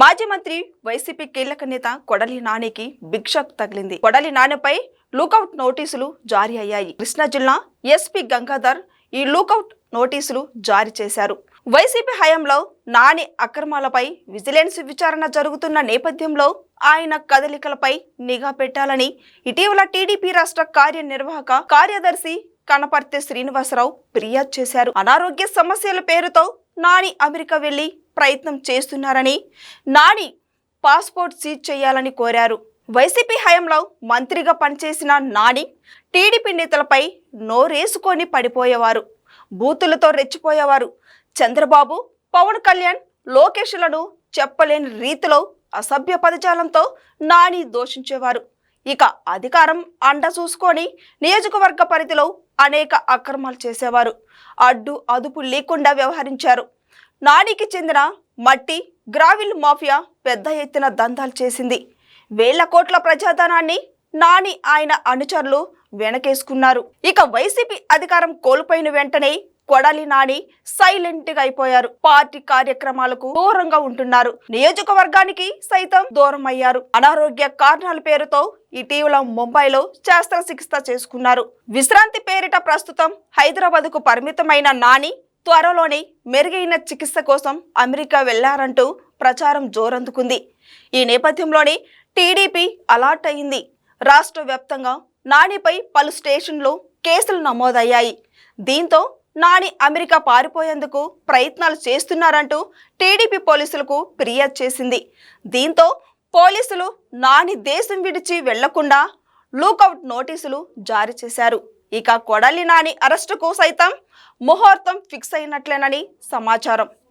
మాజీ మంత్రి వైసీపీ కీలక నేత కొడలి నానికి బిగ్ షాక్ తగిలింది. కొడలి నానిపై లుకౌట్ నోటీసులు జారీ అయ్యాయి. కృష్ణా జిల్లా ఎస్పీ గంగాధర్ ఈ లుకౌట్ నోటీసులు జారీ చేశారు. వైసీపీ హయాంలో నాని అక్రమాలపై విజిలెన్స్ విచారణ జరుగుతున్న నేపథ్యంలో ఆయన కదలికలపై నిఘా పెట్టాలని ఇటీవల టీడీపీ రాష్ట్ర కార్యనిర్వాహక కార్యదర్శి కనపర్తి శ్రీనివాసరావు ఫిర్యాదు చేశారు. అనారోగ్య సమస్యల పేరుతో నాని అమెరికా వెళ్ళి ప్రయత్నం చేస్తున్నారని నాని పాస్పోర్ట్ సీజ్ చేయాలని కోరారు. వైసీపీ హయాంలో మంత్రిగా పనిచేసిన నాని టీడీపీ నేతలపై నోరేసుకొని పడిపోయేవారు. బూతులతో రెచ్చిపోయేవారు. చంద్రబాబు పవన్ కళ్యాణ్ లోకేష్లను చెప్పలేని రీతిలో అసభ్య పదజాలంతో నాని దోషించేవారు. ఇక అధికారం అండ చూసుకొని నియోజకవర్గ పరిధిలో అనేక అక్రమాలు చేసేవారు. అడ్డు అదుపు లేకుండా వ్యవహరించారు. నానికి చెందిన మట్టి గ్రావిల్ మాఫియా పెద్ద ఎత్తున దందాలు చేసింది. వేల కోట్ల ప్రజాధనాన్ని నాని ఆయన అనుచరులు వెనకేసుకున్నారు. ఇక వైసీపీ అధికారం కోల్పోయిన వెంటనే కొడాలి నాని సైలెంట్గా అయిపోయారు. పార్టీ కార్యక్రమాలకు దూరంగా ఉంటున్నారు. నియోజకవర్గానికి సైతం దూరం అయ్యారు. అనారోగ్య కారణాల పేరుతో ఇటీవల ముంబైలో శస్త్రచికిత్స చేసుకున్నారు. విశ్రాంతి పేరిట ప్రస్తుతం హైదరాబాద్కు పరిమితమైన నాని త్వరలోనే మెరుగైన చికిత్స కోసం అమెరికా వెళ్ళారంటూ ప్రచారం జోరందుకుంది. ఈ నేపథ్యంలోనే టీడీపీ అలర్ట్ అయింది. రాష్ట్ర వ్యాప్తంగా నానిపై పలు స్టేషన్లు కేసులు నమోదయ్యాయి. దీంతో నాని అమెరికా పారిపోయేందుకు ప్రయత్నాలు చేస్తున్నారంటూ టీడీపీ పోలీసులకు ఫిర్యాదు చేసింది. దీంతో పోలీసులు నాని దేశం విడిచి వెళ్ళకుండా లూకౌట్ నోటీసులు జారీ చేశారు. ఇక కొడాలి నాని అరెస్టుకు సైతం ముహూర్తం ఫిక్స్ అయినట్లేనని సమాచారం.